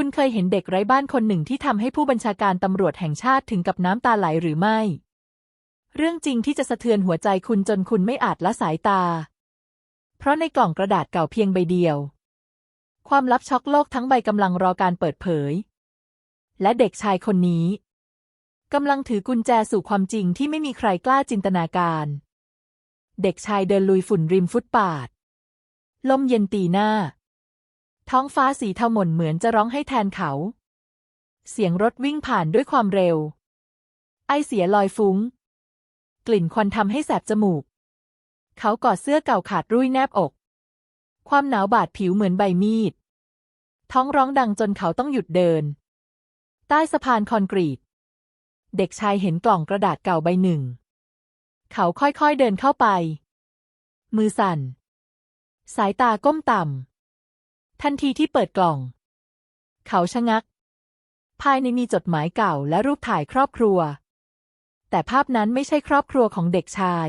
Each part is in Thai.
คุณเคยเห็นเด็กไร้บ้านคนหนึ่งที่ทำให้ผู้บัญชาการตำรวจแห่งชาติถึงกับน้ำตาไหลหรือไม่ เรื่องจริงที่จะสะเทือนหัวใจคุณจนคุณไม่อาจละสายตา เพราะในกล่องกระดาษเก่าเพียงใบเดียว ความลับช็อกโลกทั้งใบกำลังรอการเปิดเผย และเด็กชายคนนี้กำลังถือกุญแจสู่ความจริงที่ไม่มีใครกล้าจินตนาการ เด็กชายเดินลุยฝุ่นริมฟุตปาด ลมเย็นตีหน้า ท้องฟ้าสีเทาหม่นเหมือนจะร้องให้แทนเขา เสียงรถวิ่งผ่านด้วยความเร็ว ไอเสียลอยฟุ้ง กลิ่นควันทำให้แสบจมูก เขากอดเสื้อเก่าขาดรุ่ยแนบอก ความหนาวบาดผิวเหมือนใบมีด ท้องร้องดังจนเขาต้องหยุดเดิน ใต้สะพานคอนกรีต เด็กชายเห็นกล่องกระดาษเก่าใบหนึ่ง เขาค่อยๆเดินเข้าไป มือสั่น สายตาก้มต่ำ ทันทีที่เปิดกล่อง เขาชะงัก ภายในมีจดหมายเก่าและรูปถ่ายครอบครัว แต่ภาพนั้นไม่ใช่ครอบครัวของเด็กชาย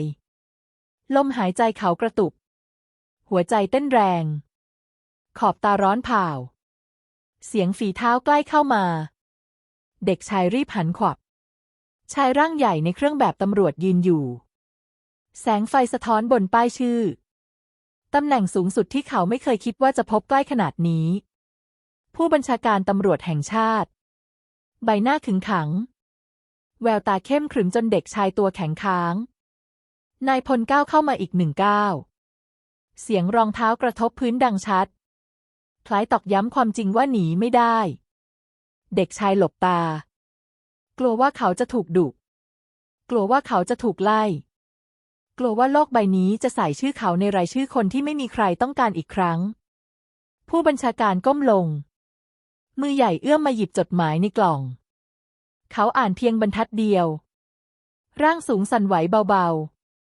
ลมหายใจเขากระตุก หัวใจเต้นแรง ขอบตาร้อนเผาเสียงฝีเท้าใกล้เข้ามา เด็กชายรีบหันขวับ ชายร่างใหญ่ในเครื่องแบบตำรวจยืนอยู่ แสงไฟสะท้อนบนป้ายชื่อ ตำแหน่งสูงสุดที่เขาไม่เคยคิดว่าจะพบใกล้ขนาดนี้ ผู้บัญชาการตำรวจแห่งชาติ ใบหน้าขึงขัง แววตาเข้มขรึมจนเด็กชายตัวแข็งค้าง นายพลก้าวเข้ามาอีกหนึ่งก้าวเสียงรองเท้ากระทบพื้นดังชัด คล้ายตอกย้ำความจริงว่าหนีไม่ได้ เด็กชายหลบตา กลัวว่าเขาจะถูกดุกลัวว่าเขาจะถูกไล่ กลัวว่าโลกใบนี้จะใส่ชื่อเขาในรายชื่อคนที่ไม่มีใครต้องการอีกครั้ง ผู้บัญชาการก้มลง มือใหญ่เอื้อมมาหยิบจดหมายในกล่อง เขาอ่านเพียงบรรทัดเดียว ร่างสูงสั่นไหวเบา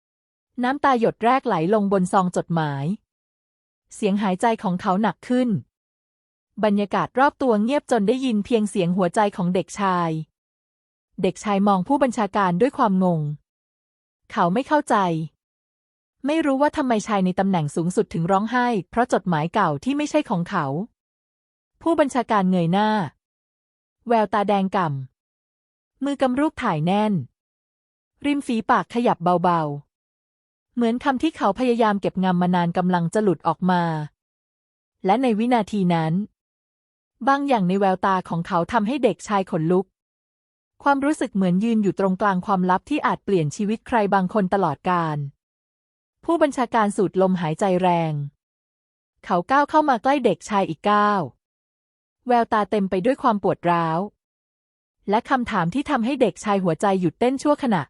ๆ น้ำตาหยดแรกไหลลงบนซองจดหมาย เสียงหายใจของเขาหนักขึ้น บรรยากาศรอบตัวเงียบจนได้ยินเพียงเสียงหัวใจของเด็กชาย เด็กชายมองผู้บัญชาการด้วยความงง เขาไม่เข้าใจ ไม่รู้ว่าทำไมชายในตำแหน่งสูงสุดถึงร้องไห้ เพราะจดหมายเก่าที่ไม่ใช่ของเขา ผู้บัญชาการเงยหน้า แววตาแดงก่ำมือกำรูปถ่ายแน่น ริมฝีปากขยับเบาๆ เหมือนคำที่เขาพยายามเก็บงำมานานกำลังจะหลุดออกมา และในวินาทีนั้น บางอย่างในแววตาของเขาทำให้เด็กชายขนลุก ความรู้สึกเหมือนยืนอยู่ตรงกลางความลับที่อาจเปลี่ยนชีวิตใครบางคนตลอดกาลผู้บัญชาการสูดลมหายใจแรง เขาก้าวเข้ามาใกล้เด็กชายอีกก้าวแววตาเต็มไปด้วยความปวดร้าว และคำถามที่ทำให้เด็กชายหัวใจหยุดเต้นชั่วขณะ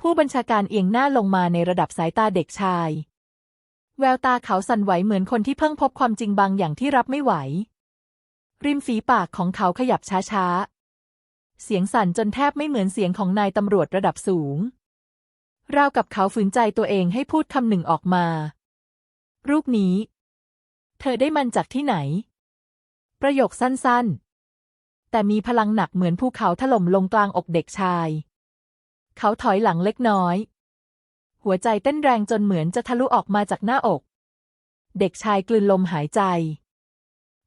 ผู้บัญชาการเอียงหน้าลงมาในระดับสายตาเด็กชาย แววตาเขาสั่นไหวเหมือนคนที่เพิ่งพบความจริงบางอย่างที่รับไม่ไหว ริมฝีปากของเขาขยับช้าๆ เสียงสั่นจนแทบไม่เหมือนเสียงของนายตำรวจระดับสูง ราวกับเขาฝืนใจตัวเองให้พูดคำหนึ่งออกมา รูปนี้ เธอได้มันจากที่ไหน ประโยคสั้นๆ แต่มีพลังหนักเหมือนภูเขาถล่มลงกลางอกเด็กชาย เขาถอยหลังเล็กน้อย หัวใจเต้นแรงจนเหมือนจะทะลุออกมาจากหน้าอก เด็กชายกลืนลมหายใจ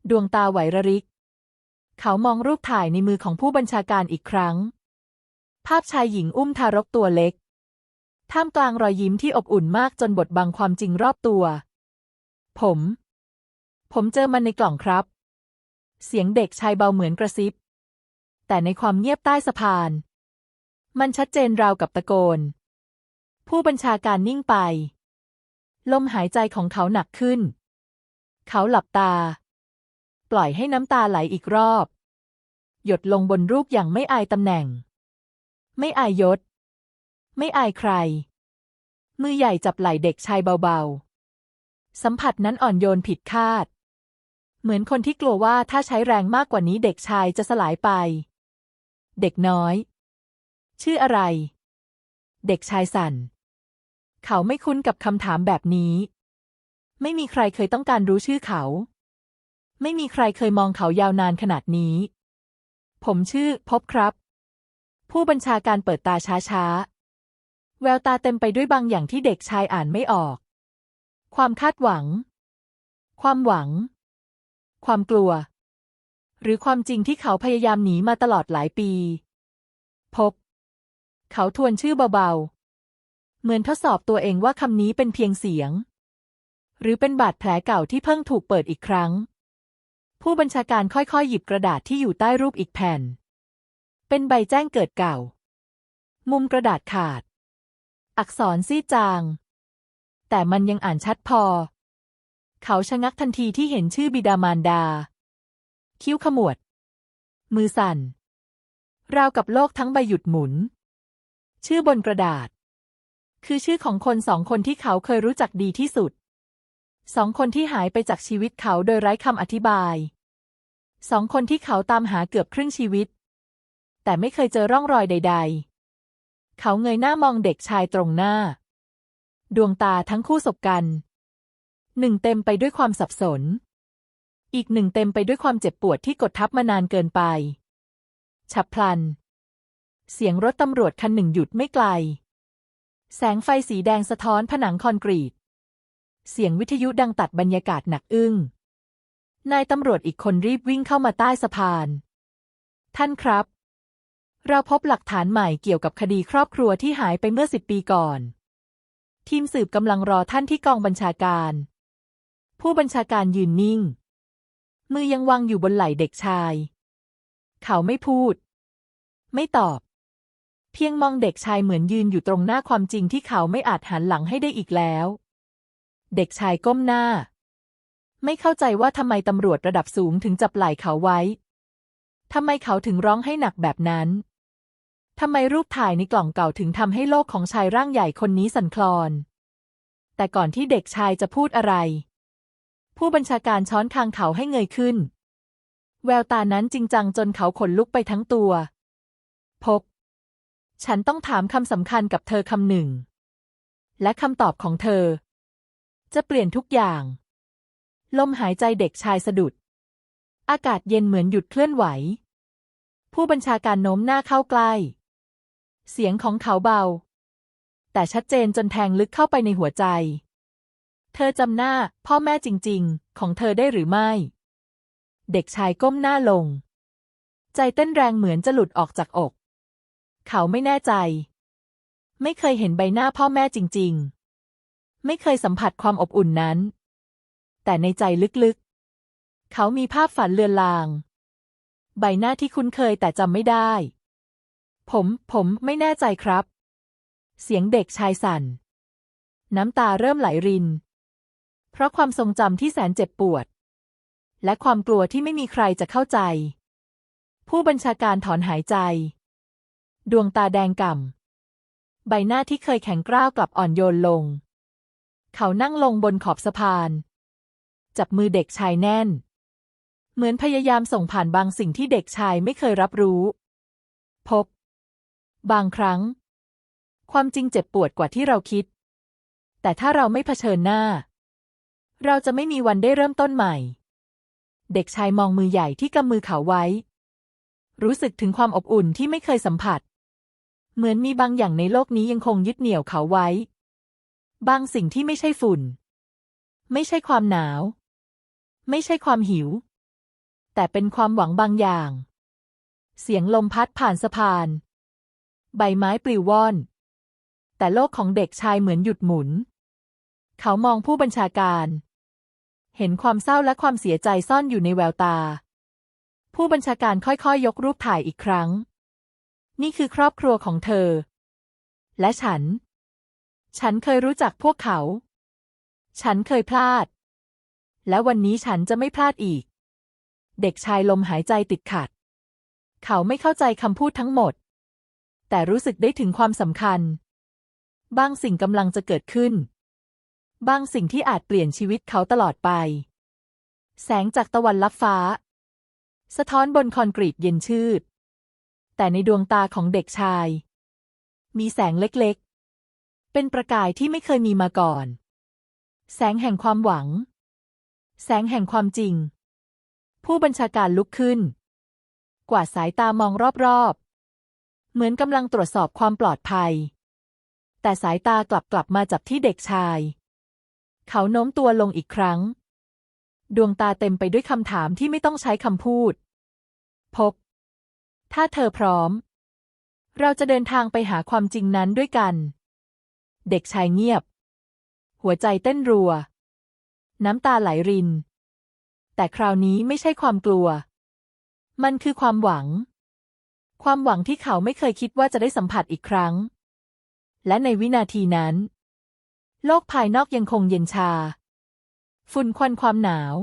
ดวงตาไหวระริก เขามองรูปถ่ายในมือของผู้บัญชาการอีกครั้ง ภาพชายหญิงอุ้มทารกตัวเล็ก ท่ามกลางรอยยิ้มที่อบอุ่นมากจนบดบังความจริงรอบตัว ผม ผมเจอมันในกล่องครับ เสียงเด็กชายเบาเหมือนกระซิบ แต่ในความเงียบใต้สะพาน มันชัดเจนราวกับตะโกน ผู้บัญชาการนิ่งไป ลมหายใจของเขาหนักขึ้น เขาหลับตา ล่อยให้น้ำตาไหลอีกรอบ หยดลงบนรูปอย่างไม่อายตำแหน่ง ไม่อายยศ ไม่อายใคร มือใหญ่จับไหล่เด็กชายเบาๆ สัมผัสนั้นอ่อนโยนผิดคาด เหมือนคนที่กลัวว่าถ้าใช้แรงมากกว่านี้เด็กชายจะสลายไป เด็กน้อย ชื่ออะไร เด็กชายสั่น เขาไม่คุ้นกับคำถามแบบนี้ไม่มีใครเคยต้องการรู้ชื่อเขา ไม่มีใครเคยมองเขายาวนานขนาดนี้ ผมชื่อพบครับ ผู้บัญชาการเปิดตาช้าๆ แววตาเต็มไปด้วยบางอย่างที่เด็กชายอ่านไม่ออก ความคาดหวัง ความหวัง ความกลัว หรือความจริงที่เขาพยายามหนีมาตลอดหลายปี พบ เขาทวนชื่อเบาๆ เหมือนทดสอบตัวเองว่าคำนี้เป็นเพียงเสียง หรือเป็นบาดแผลเก่าที่เพิ่งถูกเปิดอีกครั้ง ผู้บัญชาการค่อยๆ หยิบกระดาษที่อยู่ใต้รูปอีกแผ่น เป็นใบแจ้งเกิดเก่า มุมกระดาษขาด อักษรซีดจาง แต่มันยังอ่านชัดพอ เขาชะงักทันทีที่เห็นชื่อบิดามารดา คิ้วขมวด มือสั่น ราวกับโลกทั้งใบหยุดหมุน ชื่อบนกระดาษ คือชื่อของคนสองคนที่เขาเคยรู้จักดีที่สุดสองคนที่หายไปจากชีวิตเขาโดยไร้คำอธิบาย สองคนที่เขาตามหาเกือบครึ่งชีวิต แต่ไม่เคยเจอร่องรอยใด ๆ เขาเงยหน้ามองเด็กชายตรงหน้า ดวงตาทั้งคู่สบกัน หนึ่งเต็มไปด้วยความสับสน อีกหนึ่งเต็มไปด้วยความเจ็บปวดที่กดทับมานานเกินไป ฉับพลัน เสียงรถตำรวจคันหนึ่งหยุดไม่ไกล แสงไฟสีแดงสะท้อนผนังคอนกรีต เสียงวิทยุดังตัดบรรยากาศหนักอึ้ง นายตำรวจอีกคนรีบวิ่งเข้ามาใต้สะพาน ท่านครับ เราพบหลักฐานใหม่เกี่ยวกับคดีครอบครัวที่หายไปเมื่อสิบปีก่อน ทีมสืบกำลังรอท่านที่กองบัญชาการ ผู้บัญชาการยืนนิ่ง มือยังวางอยู่บนไหล่เด็กชาย เขาไม่พูด ไม่ตอบ เพียงมองเด็กชายเหมือนยืนอยู่ตรงหน้าความจริงที่เขาไม่อาจหันหลังให้ได้อีกแล้ว เด็กชายก้มหน้า ไม่เข้าใจว่าทำไมตำรวจระดับสูงถึงจับไหล่เขาไว้ ทำไมเขาถึงร้องให้หนักแบบนั้น ทำไมรูปถ่ายในกล่องเก่าถึงทำให้โลกของชายร่างใหญ่คนนี้สั่นคลอน แต่ก่อนที่เด็กชายจะพูดอะไร ผู้บัญชาการช้อนคางเขาให้เงยขึ้น แววตานั้นจริงจังจนเขาขนลุกไปทั้งตัวพบฉันต้องถามคำสำคัญกับเธอคำหนึ่ง และคำตอบของเธอ จะเปลี่ยนทุกอย่าง ลมหายใจเด็กชายสะดุด อากาศเย็นเหมือนหยุดเคลื่อนไหว ผู้บัญชาการโน้มหน้าเข้าใกล้ เสียงของเขาเบา แต่ชัดเจนจนแทงลึกเข้าไปในหัวใจ เธอจำหน้าพ่อแม่จริง ๆ ของเธอได้หรือไม่ เด็กชายก้มหน้าลง ใจเต้นแรงเหมือนจะหลุดออกจากอก เขาไม่แน่ใจ ไม่เคยเห็นใบหน้าพ่อแม่จริง ๆ ไม่เคยสัมผัสความอบอุ่นนั้น แต่ในใจลึกๆ เขามีภาพฝันเลือนลาง ใบหน้าที่คุ้นเคยแต่จำไม่ได้ ผม ผมไม่แน่ใจครับ เสียงเด็กชายสั่น น้ำตาเริ่มไหลริน เพราะความทรงจำที่แสนเจ็บปวด และความกลัวที่ไม่มีใครจะเข้าใจ ผู้บัญชาการถอนหายใจ ดวงตาแดงก่ำ ใบหน้าที่เคยแข็งกร้าวกลับอ่อนโยนลง เขานั่งลงบนขอบสะพาน จับมือเด็กชายแน่น เหมือนพยายามส่งผ่านบางสิ่งที่เด็กชายไม่เคยรับรู้ พบ บางครั้ง ความจริงเจ็บปวดกว่าที่เราคิด แต่ถ้าเราไม่เผชิญหน้า เราจะไม่มีวันได้เริ่มต้นใหม่ เด็กชายมองมือใหญ่ที่กำมือเขาไว้ รู้สึกถึงความอบอุ่นที่ไม่เคยสัมผัส เหมือนมีบางอย่างในโลกนี้ยังคงยึดเหนี่ยวเขาไว้ บางสิ่งที่ไม่ใช่ฝุ่นไม่ใช่ความหนาว ไม่ใช่ความหิว แต่เป็นความหวังบางอย่าง เสียงลมพัดผ่านสะพาน ใบไม้ปลิวว่อน แต่โลกของเด็กชายเหมือนหยุดหมุน เขามองผู้บัญชาการ เห็นความเศร้าและความเสียใจซ่อนอยู่ในแววตา ผู้บัญชาการค่อยๆยยกรูปถ่ายอีกครั้ง นี่คือครอบครัวของเธอ และฉัน ฉันเคยรู้จักพวกเขา ฉันเคยพลาด และวันนี้ฉันจะไม่พลาดอีก เด็กชายลมหายใจติดขัด เขาไม่เข้าใจคำพูดทั้งหมด แต่รู้สึกได้ถึงความสำคัญ บางสิ่งกำลังจะเกิดขึ้น บางสิ่งที่อาจเปลี่ยนชีวิตเขาตลอดไป แสงจากตะวันลับฟ้า สะท้อนบนคอนกรีตเย็นชืด แต่ในดวงตาของเด็กชาย มีแสงเล็กๆ เป็นประกายที่ไม่เคยมีมาก่อน แสงแห่งความหวัง แสงแห่งความจริง ผู้บัญชาการลุกขึ้น กวาดสายตามองรอบๆ เหมือนกำลังตรวจสอบความปลอดภัย แต่สายตากลับกลับมาจับที่เด็กชาย เขาโน้มตัวลงอีกครั้ง ดวงตาเต็มไปด้วยคำถามที่ไม่ต้องใช้คำพูด พบ ถ้าเธอพร้อม เราจะเดินทางไปหาความจริงนั้นด้วยกัน เด็กชายเงียบ หัวใจเต้นรัว น้ำตาไหลริน แต่คราวนี้ไม่ใช่ความกลัว มันคือความหวัง ความหวังที่เขาไม่เคยคิดว่าจะได้สัมผัสอีกครั้ง และในวินาทีนั้น โลกภายนอกยังคงเย็นชา ฝุ่นควันความหนาว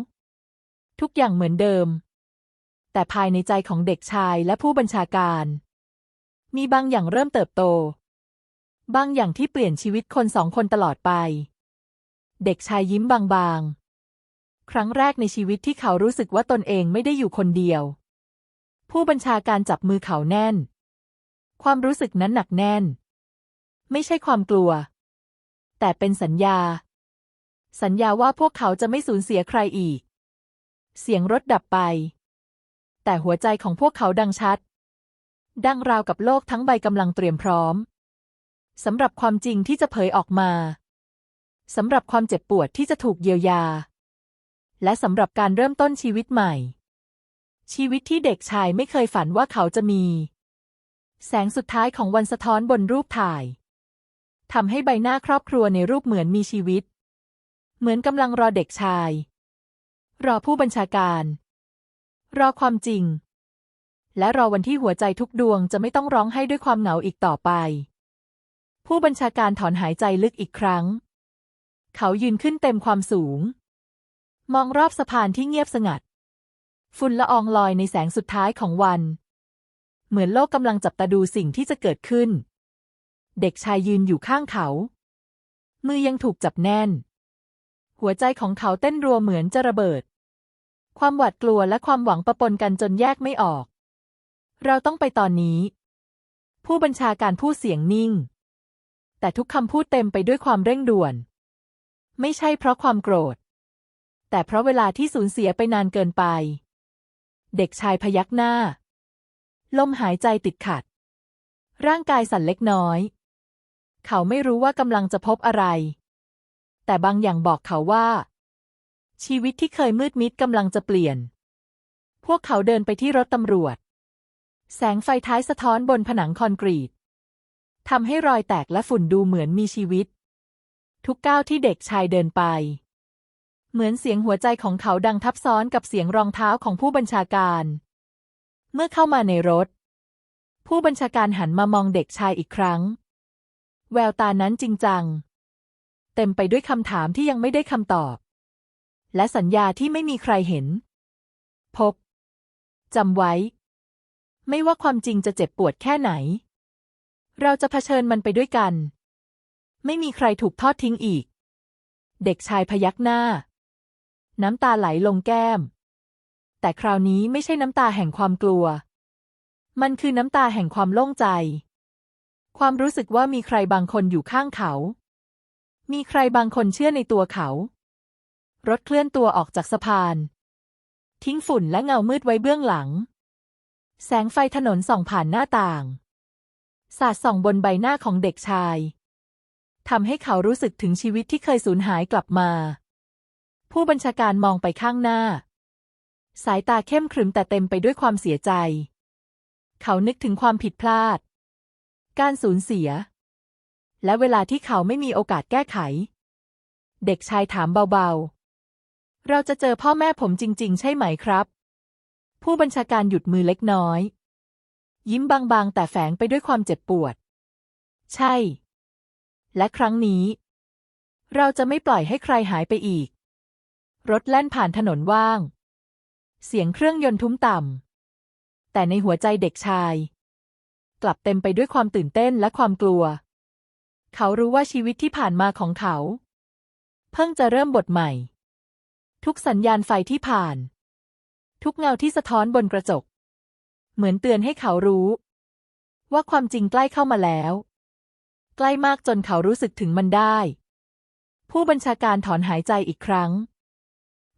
ทุกอย่างเหมือนเดิม แต่ภายในใจของเด็กชายและผู้บัญชาการ มีบางอย่างเริ่มเติบโต บางอย่างที่เปลี่ยนชีวิตคนสองคนตลอดไป เด็กชายยิ้มบางๆ ครั้งแรกในชีวิตที่เขารู้สึกว่าตนเองไม่ได้อยู่คนเดียว ผู้บัญชาการจับมือเขาแน่น ความรู้สึกนั้นหนักแน่น ไม่ใช่ความกลัว แต่เป็นสัญญา สัญญาว่าพวกเขาจะไม่สูญเสียใครอีก เสียงรถดับไป แต่หัวใจของพวกเขาดังชัด ดังราวกับโลกทั้งใบกำลังเตรียมพร้อมสำหรับความจริงที่จะเผยออกมา สำหรับความเจ็บปวดที่จะถูกเยียวยา และสำหรับการเริ่มต้นชีวิตใหม่ ชีวิตที่เด็กชายไม่เคยฝันว่าเขาจะมี แสงสุดท้ายของวันสะท้อนบนรูปถ่ายทำให้ใบหน้าครอบครัวในรูปเหมือนมีชีวิต เหมือนกำลังรอเด็กชาย รอผู้บัญชาการ รอความจริง และรอวันที่หัวใจทุกดวงจะไม่ต้องร้องไห้ด้วยความเหงาอีกต่อไป ผู้บัญชาการถอนหายใจลึกอีกครั้ง เขายืนขึ้นเต็มความสูง มองรอบสะพานที่เงียบสงัด ฝุ่นละอองลอยในแสงสุดท้ายของวัน เหมือนโลกกำลังจับตาดูสิ่งที่จะเกิดขึ้น เด็กชายยืนอยู่ข้างเขา มือยังถูกจับแน่น หัวใจของเขาเต้นรัวเหมือนจะระเบิด ความหวาดกลัวและความหวังประปนกันจนแยกไม่ออก เราต้องไปตอนนี้ ผู้บัญชาการพูดเสียงนิ่ง แต่ทุกคำพูดเต็มไปด้วยความเร่งด่วน ไม่ใช่เพราะความโกรธ แต่เพราะเวลาที่สูญเสียไปนานเกินไป เด็กชายพยักหน้า ลมหายใจติดขัด ร่างกายสั่นเล็กน้อย เขาไม่รู้ว่ากำลังจะพบอะไร แต่บางอย่างบอกเขาว่า ชีวิตที่เคยมืดมิดกำลังจะเปลี่ยน พวกเขาเดินไปที่รถตำรวจ แสงไฟท้ายสะท้อนบนผนังคอนกรีตทำให้รอยแตกและฝุ่นดูเหมือนมีชีวิต ทุกก้าวที่เด็กชายเดินไป เหมือนเสียงหัวใจของเขาดังทับซ้อนกับเสียงรองเท้าของผู้บัญชาการ เมื่อเข้ามาในรถ ผู้บัญชาการหันมามองเด็กชายอีกครั้ง แววตานั้นจริงจัง เต็มไปด้วยคำถามที่ยังไม่ได้คำตอบ และสัญญาที่ไม่มีใครเห็น พบจำไว้ ไม่ว่าความจริงจะเจ็บปวดแค่ไหน เราจะเผชิญมันไปด้วยกัน ไม่มีใครถูกทอดทิ้งอีก เด็กชายพยักหน้า น้ำตาไหลลงแก้ม แต่คราวนี้ไม่ใช่น้ำตาแห่งความกลัว มันคือน้ำตาแห่งความโล่งใจ ความรู้สึกว่ามีใครบางคนอยู่ข้างเขา มีใครบางคนเชื่อในตัวเขา รถเคลื่อนตัวออกจากสะพาน ทิ้งฝุ่นและเงามืดไว้เบื้องหลัง แสงไฟถนนส่องผ่านหน้าต่างสาดส่องบนใบหน้าของเด็กชาย ทำให้เขารู้สึกถึงชีวิตที่เคยสูญหายกลับมา ผู้บัญชาการมองไปข้างหน้า สายตาเข้มขรึมแต่เต็มไปด้วยความเสียใจ เขานึกถึงความผิดพลาด การสูญเสีย และเวลาที่เขาไม่มีโอกาสแก้ไข เด็กชายถามเบาๆ เราจะเจอพ่อแม่ผมจริง ๆ ใช่ไหมครับ ผู้บัญชาการหยุดมือเล็กน้อย ยิ้มบางๆ แต่แฝงไปด้วยความเจ็บปวด ใช่ และครั้งนี้ เราจะไม่ปล่อยให้ใครหายไปอีก รถแล่นผ่านถนนว่าง เสียงเครื่องยนต์ทุ้มต่ำ แต่ในหัวใจเด็กชาย กลับเต็มไปด้วยความตื่นเต้นและความกลัว เขารู้ว่าชีวิตที่ผ่านมาของเขา เพิ่งจะเริ่มบทใหม่ ทุกสัญญาณไฟที่ผ่าน ทุกเงาที่สะท้อนบนกระจก เหมือนเตือนให้เขารู้ ว่าความจริงใกล้เข้ามาแล้ว ล้มากจนเขารู้สึกถึงมันได้ ผู้บัญชาการถอนหายใจอีกครั้ง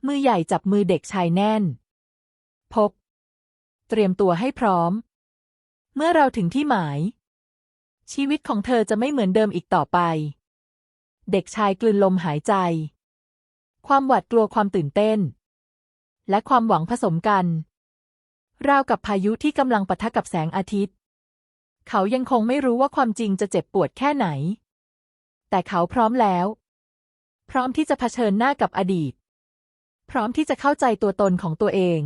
มือใหญ่จับมือเด็กชายแน่นพบเตรียมตัวให้พร้อม เมื่อเราถึงที่หมาย ชีวิตของเธอจะไม่เหมือนเดิมอีกต่อไป เด็กชายกลืนลมหายใจ ความหวาดกลัวความตื่นเต้น และความหวังผสมกัน ราวกับพายุที่กำลังปะทะกับแสงอาทิตย์ เขายังคงไม่รู้ว่าความจริงจะเจ็บปวดแค่ไหน แต่เขาพร้อมแล้ว พร้อมที่จะเผชิญหน้ากับอดีต พร้อมที่จะเข้าใจตัวตนของตัวเอง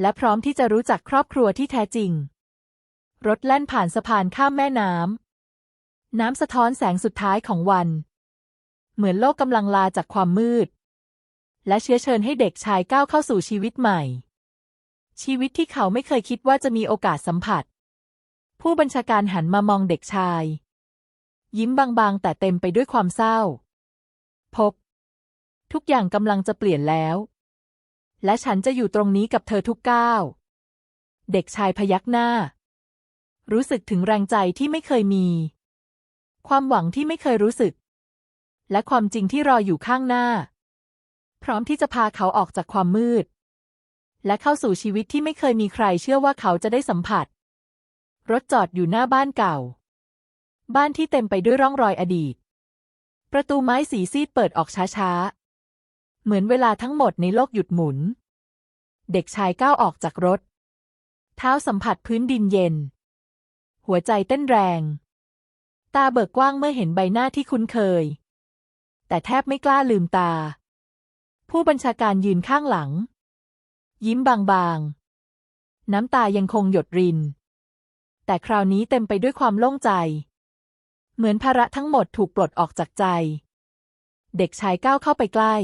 และพร้อมที่จะรู้จักครอบครัวที่แท้จริง รถแล่นผ่านสะพานข้ามแม่น้ำ น้ำสะท้อนแสงสุดท้ายของวัน เหมือนโลกกำลังลาจากความมืด และเชื้อเชิญให้เด็กชายก้าวเข้าสู่ชีวิตใหม่ ชีวิตที่เขาไม่เคยคิดว่าจะมีโอกาสสัมผัส ผู้บัญชาการหันมามองเด็กชาย ยิ้มบางๆ แต่เต็มไปด้วยความเศร้า พบ ทุกอย่างกำลังจะเปลี่ยนแล้ว และฉันจะอยู่ตรงนี้กับเธอทุกก้าว เด็กชายพยักหน้า รู้สึกถึงแรงใจที่ไม่เคยมี ความหวังที่ไม่เคยรู้สึก และความจริงที่รออยู่ข้างหน้า พร้อมที่จะพาเขาออกจากความมืด และเข้าสู่ชีวิตที่ไม่เคยมีใครเชื่อว่าเขาจะได้สัมผัส รถจอดอยู่หน้าบ้านเก่า บ้านที่เต็มไปด้วยร่องรอยอดีต ประตูไม้สีซีดเปิดออกช้าๆ เหมือนเวลาทั้งหมดในโลกหยุดหมุน เด็กชายก้าวออกจากรถ เท้าสัมผัสพื้นดินเย็น หัวใจเต้นแรง ตาเบิกกว้างเมื่อเห็นใบหน้าที่คุ้นเคย แต่แทบไม่กล้าลืมตา ผู้บัญชาการยืนข้างหลัง ยิ้มบางๆ น้ำตายังคงหยดริน แต่คราวนี้เต็มไปด้วยความโล่งใจ เหมือนภาระทั้งหมดถูกปลดออกจากใจ เด็กชายก้าวเข้าไปใกล้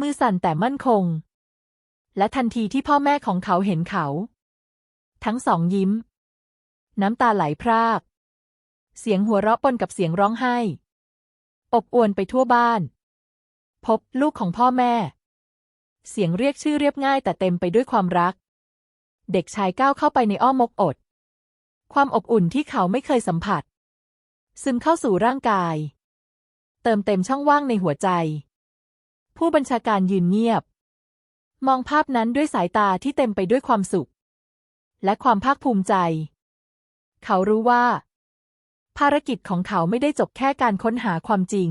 มือสั่นแต่มั่นคง และทันทีที่พ่อแม่ของเขาเห็นเขา ทั้งสองยิ้ม น้ำตาไหลพราก เสียงหัวเราะปนกับเสียงร้องไห้ อบอวนไปทั่วบ้าน พบลูกของพ่อแม่ เสียงเรียกชื่อเรียบง่ายแต่เต็มไปด้วยความรัก เด็กชายก้าวเข้าไปในอ้อมอกอด ความอบอุ่นที่เขาไม่เคยสัมผัส ซึมเข้าสู่ร่างกาย เติมเต็มช่องว่างในหัวใจ ผู้บัญชาการยืนเงียบ มองภาพนั้นด้วยสายตาที่เต็มไปด้วยความสุข และความภาคภูมิใจ เขารู้ว่า ภารกิจของเขาไม่ได้จบแค่การค้นหาความจริง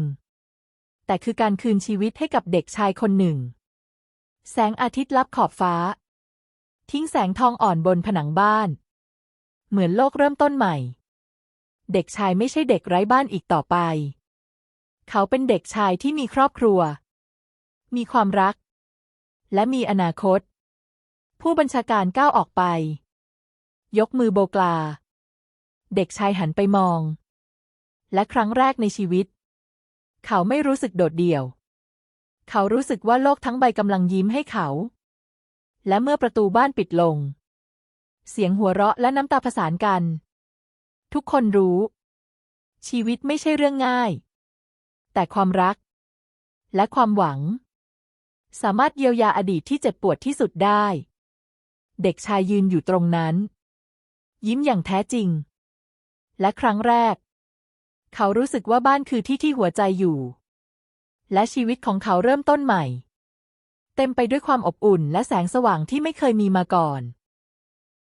แต่คือการคืนชีวิตให้กับเด็กชายคนหนึ่ง แสงอาทิตย์ลับขอบฟ้า ทิ้งแสงทองอ่อนบนผนังบ้าน เหมือนโลกเริ่มต้นใหม่ เด็กชายไม่ใช่เด็กไร้บ้านอีกต่อไป เขาเป็นเด็กชายที่มีครอบครัว มีความรัก และมีอนาคต ผู้บัญชาการก้าวออกไป ยกมือโบกลา เด็กชายหันไปมอง และครั้งแรกในชีวิต เขาไม่รู้สึกโดดเดี่ยว เขารู้สึกว่าโลกทั้งใบกำลังยิ้มให้เขา และเมื่อประตูบ้านปิดลง เสียงหัวเราะและน้ำตาผสานกัน ทุกคนรู้ ชีวิตไม่ใช่เรื่องง่าย แต่ความรัก และความหวัง สามารถเยียวยาอดีตที่เจ็บปวดที่สุดได้ เด็กชายยืนอยู่ตรงนั้น ยิ้มอย่างแท้จริง และครั้งแรก เขารู้สึกว่าบ้านคือที่ที่หัวใจอยู่ และชีวิตของเขาเริ่มต้นใหม่ เต็มไปด้วยความอบอุ่นและแสงสว่างที่ไม่เคยมีมาก่อน